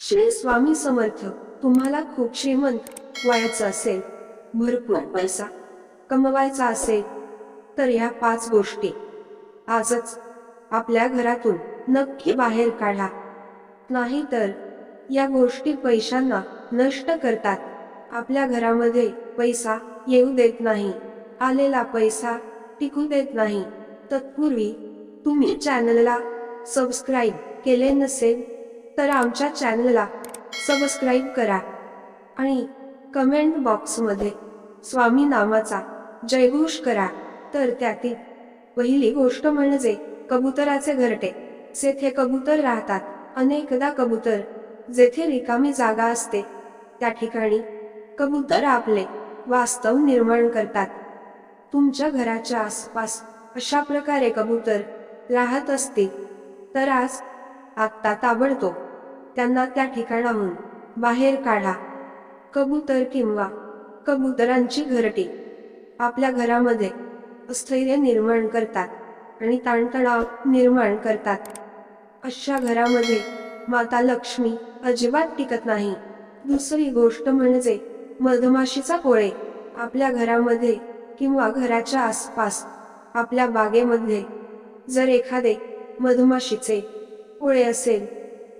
श्री स्वामी समर्थ तुम्हाला खूप श्रीमंत व्हायचं असेल भरपूर पैसा कमवायचा असेल तर या पाच गोष्टी आजच आपल्या घरातून नक्की बाहेर काढा. नाहीतर या गोष्टी पैशांना नष्ट करतात. आपल्या घरामध्ये पैसा येऊ देत नाही आलेला पैसा टिकू देत नाही. तत्पूर्वी तुम्ही चॅनलला सबस्क्राईब केले नसेल तर आमच्या चॅनलला सबस्क्राईब करा आणि कमेंट बॉक्समध्ये स्वामी नामाचा जयघोष करा. तर त्यातील पहिली गोष्ट म्हणजे कबुतराचे घरटे. जेथे कबूतर राहतात अनेकदा कबूतर जेथे रिकामी जागा असते त्या ठिकाणी कबूतर आपले वास्तव निर्माण करतात. तुमच्या घराच्या आसपास अशा प्रकारे कबूतर राहत असतील तर आज आत्ता ताबडतोब त्यांना त्या ठिकाणाहून बाहेर काढा. कबूतर किंवा कबुतरांची घरटी आपल्या घरामध्ये अस्थैर्य निर्माण करतात आणि ताणतणाव निर्माण करतात. अशा घरामध्ये माता लक्ष्मी अजिबात टिकत नाही. दुसरी गोष्ट म्हणजे मधमाशीचा पोळे आपल्या घरामध्ये किंवा घराच्या आसपास आपल्या बागेमध्ये जर एखादे मधमाशीचे पोळे असेल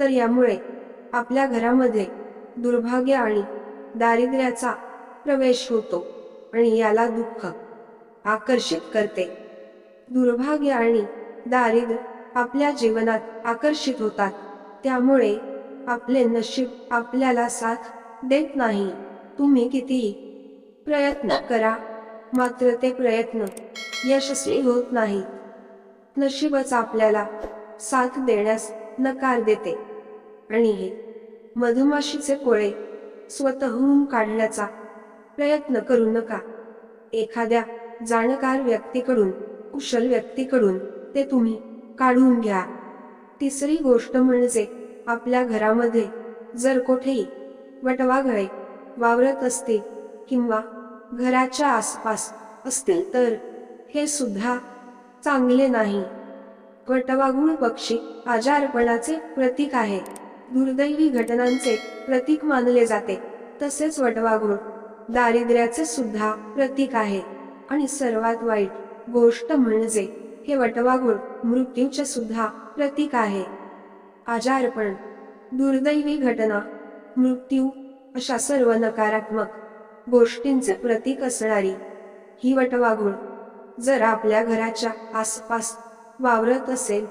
तर यामुळे आपल्या घरामध्ये दुर्भाग्य आणि दारिद्र्याचा प्रवेश होतो आणि याला दुःख आकर्षित करते. दुर्भाग्य आणि दारिद्र्य आपल्या जीवनात आकर्षित होतात. त्यामुळे आपले नशीब आपल्याला साथ देत नाही. तुम्ही कितीही प्रयत्न करा मात्र ते प्रयत्न यशस्वी होत नाही नशीबच आपल्याला साथ देण्यास नकार देते. आणि हे मधमाशीचे कोळे स्वतःहून काढण्याचा प्रयत्न करू नका. एखाद्या जाणकार व्यक्तीकडून कुशल व्यक्तीकडून ते तुम्ही काढून घ्या. तिसरी गोष्ट म्हणजे आपल्या घरामध्ये जर कोठेही वटवाघळे वावरत असतील किंवा घराच्या आसपास असतील तर हे सुद्धा चांगले नाही. वटवाघूळ पक्षी आजारपणाचे प्रतीक आहे. दुर्दैवी घटनांचे प्रतीक मानले जाते. तसेच वटवाघूळ दारिद्र्याचे सुद्धा प्रतीक आहे. आणि सर्वात वाईट गोष्ट म्हणजे हे वटवाघूळ मृत्यूचे सुद्धा प्रतीक आहे. आजारपण दुर्दैवी घटना मृत्यू अशा सर्व नकारात्मक गोष्टींचे प्रतीक असणारी ही वटवाघूळ जर आपल्या घराच्या आसपास वावरत असेल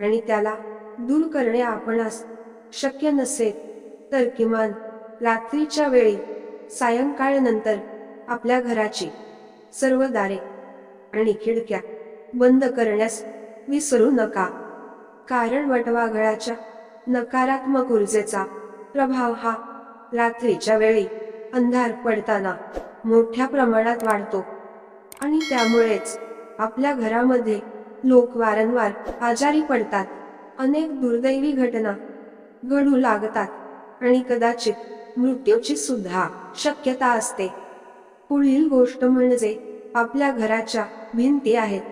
आणि त्याला दूर करणे आपणास शक्य नसेल तर किमान रात्रीच्या वेळी सायंकाळनंतर आपल्या घराची सर्व दारे आणि खिडक्या बंद करण्यास विसरू नका. कारण वटवाघळाच्या नकारात्मक ऊर्जेचा प्रभाव हा रात्रीच्या वेळी अंधार पडताना मोठ्या प्रमाणात वाढतो आणि त्यामुळेच आपल्या घरामध्ये लोक वारंवार आजारी पडतात. अनेक दुर्दैवी घटना घडू लागतात. आणि कदाचित मृत्यूची सुद्धा शक्यता असते. पुढील गोष्ट म्हणजे आपल्या घराच्या भिंती आहेत.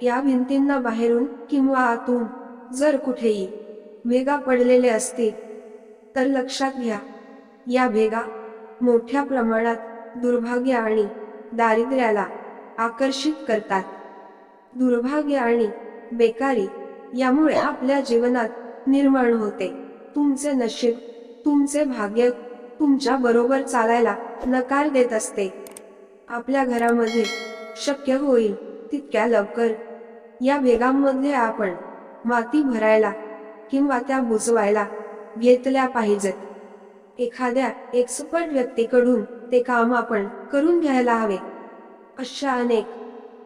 या भिंतींना बाहेरून किंवा आतून जर कुठेही भेगा पडलेले असतील तर लक्षात घ्या. या भेगा मोठ्या प्रमाणात दुर्भाग्य आणि दारिद्र्याला आकर्षित करतात. दुर्भाग्य आणि बेकारी यामुळे आपल्या जीवनात निर्माण होते. तुमचे नशीब तुमचे भाग्य तुमच्या बरोबर चालायला नकार देत असते. आपल्या घरामध्ये शक्य होईल तितक्या लवकर. या वेगांमध्ये आपण माती भरायला किंवा त्या बुजवायला घेतल्या पाहिजेत. एखाद्या एक्सपर्ट व्यक्तीकडून ते काम आपण करून घ्यायला हवे. अशा अनेक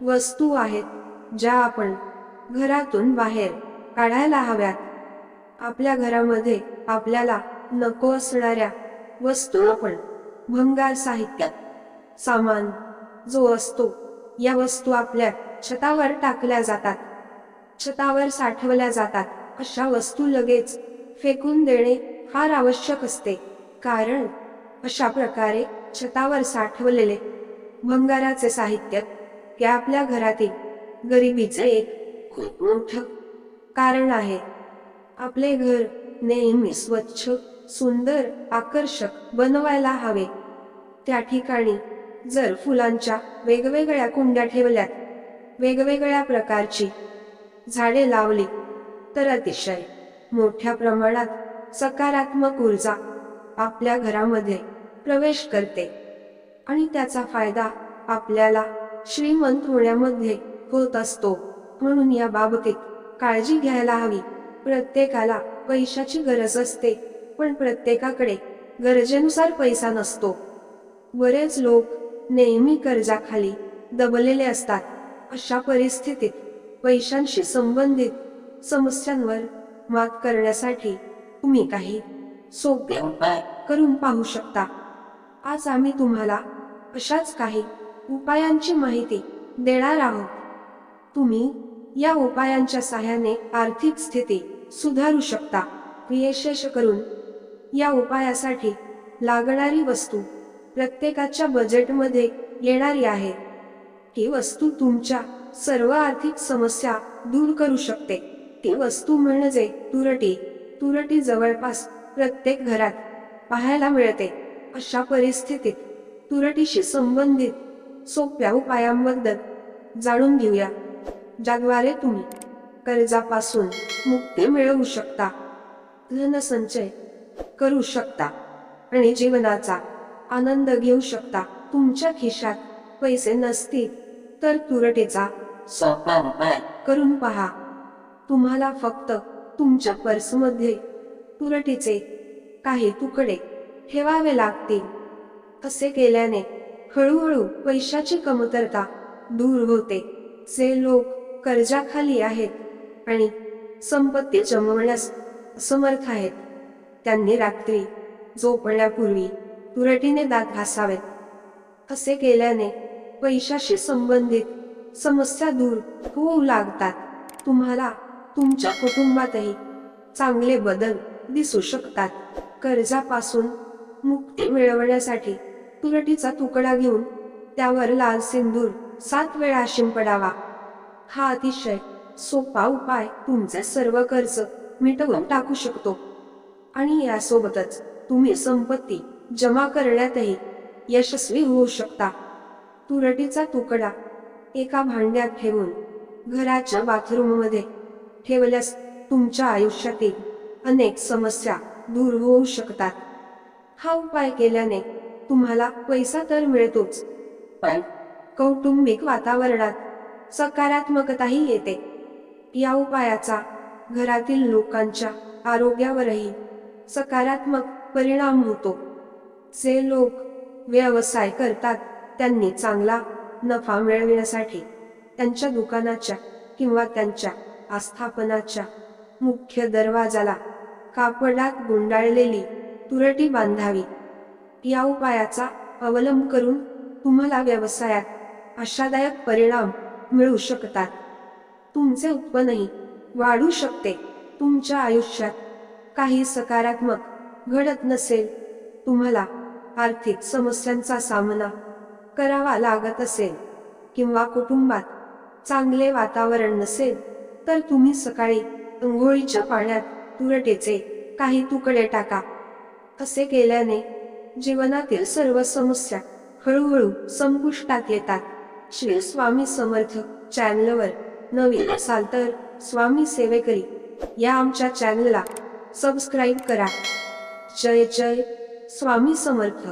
वस्तू आहेत ज्या आपण घरातून बाहेर काढायला हव्यात. आपल्या घरामध्ये आपल्याला नको असणाऱ्या वस्तू आपण भंगार साहित्यात सामान जो असतो या वस्तू आपल्या छतावर टाकल्या जातात. छतावर साठवल्या जातात. अशा वस्तू लगेच फेकून देणे फार आवश्यक असते. कारण अशा प्रकारे छतावर साठवलेले भंगाराचे साहित्य हे आपल्या घरातील गरिबीचे एक खूप मोठं कारण आहे. आपले घर नेहमी स्वच्छ सुंदर आकर्षक बनवायला हवे. त्या ठिकाणी जर फुलांच्या वेगवेगळ्या कुंड्या ठेवल्यात वेगवेगळ्या प्रकारची झाडे लावली तर अतिशय मोठ्या प्रमाणात सकारात्मक ऊर्जा आपल्या घरामध्ये प्रवेश करते. आणि त्याचा फायदा आपल्याला श्रीमंत होण्यामध्ये होत असतो. म्हणून या बाबतीत काळजी घ्यायला हवी. प्रत्येकाला पैशाची गरज असते पण प्रत्येकाकडे गरजेनुसार पैसा नसतो. बरेच लोक नेहमी कर्जाखाली दबलेले असतात. अशा परिस्थितीत पैशांशी संबंधित समस्यांवर मात करण्यासाठी तुम्ही काही सोपे उपाय करून पाहू शकता. आज आम्ही तुम्हाला अशाच काही उपायांची माहिती देणार आहोत. तुम्ही या उपायांच्या सहाय्याने आर्थिक स्थिती सुधारू शकता. क्रियशेष करून या उपायासाठी लागणारी वस्तू प्रत्येकाच्या बजेटमध्ये येणारी आहे. ही वस्तू तुमच्या सर्व आर्थिक समस्या दूर करू शकते. ती वस्तू म्हणजे तुरटी. तुरटी जवळपास प्रत्येक घरात पाहायला मिळते. अशा परिस्थितीत तुरटीशी संबंधित सोप्या उपायांबद्दल जाणून घेऊया. ज्याद्वारे तुम्ही कर्जापासून मुक्ती मिळवू शकता. धनसंचय करू शकता आणि जीवनाचा आनंद घेऊ शकता. तुमच्या खिशात पैसे नसतील तर तुरटीचा सोपा उपाय करून पहा. तुम्हाला फक्त तुमच्या पर्समध्ये तुरटीचे काही तुकडे ठेवावे लागतील. असे केल्याने हळूहळू पैशाची कमतरता दूर होते. जे लोक कर्जाखाली आहेत आणि संपत्ती जमवण्यास समर्थ आहेत. त्यांनी रात्री झोपण्यापूर्वी तुरटीने दात घासावेत. असे केल्याने पैशाशी संबंधित समस्या दूर होऊ लागतात. तुम्हाला तुमच्या कुटुंबातही चांगले बदल दिसू शकतात. कर्जापासून मुक्ती मिळवण्यासाठी तुरटीचा तुकडा घेऊन त्यावर लाल सिंदूर सात वेळा शिंपडावा. हा अतिशय सोपा उपाय तुमचे सर्व कर्ज मिटवून टाकू शकतो. आणि यासोबतच तुम्ही संपत्ती जमा करण्यातही यशस्वी होऊ शकता. तुरटीचा तुकडा एका भांड्यात ठेवून घराच्या बाथरूममध्ये ठेवल्यास तुमच्या आयुष्यातील अनेक समस्या दूर होऊ शकतात. हा उपाय केल्याने तुम्हाला पैसा तर मिळतोच पण कौटुंबिक वातावरणात सकारात्मकताही येते. या उपायाचा घरातील लोकांच्या आरोग्यावरही सकारात्मक परिणाम होतो. जे लोक व्यवसाय करतात त्यांनी चांगला नफा मिळविण्यासाठी त्यांच्या दुकानाच्या किंवा त्यांच्या आस्थापनाच्या मुख्य दरवाजाला कापडात गुंडाळलेली तुरटी बांधावी. या उपायाचा अवलंब करून तुम्हाला व्यवसायात आशादायक परिणाम मिळू शकतात. तुमचे उत्पन्नही वाढू शकते. तुमच्या आयुष्यात काही सकारात्मक घडत नसेल तुम्हाला आर्थिक समस्यांचा सामना करावा लागत असेल किंवा कुटुंबात चांगले वातावरण नसेल तर तुम्ही सकाळी अंघोळीच्या पाण्यात तुरटेचे काही तुकडे टाका. असे केल्याने जीवनातील सर्व समस्या हळूहळू संपुष्टात येतात. श्री स्वामी समर्थ चॅनलवर नवीन असाल तर स्वामी सेवेकरी या आमच्या चॅनलला सबस्क्राईब करा. जय जय स्वामी समर्थ.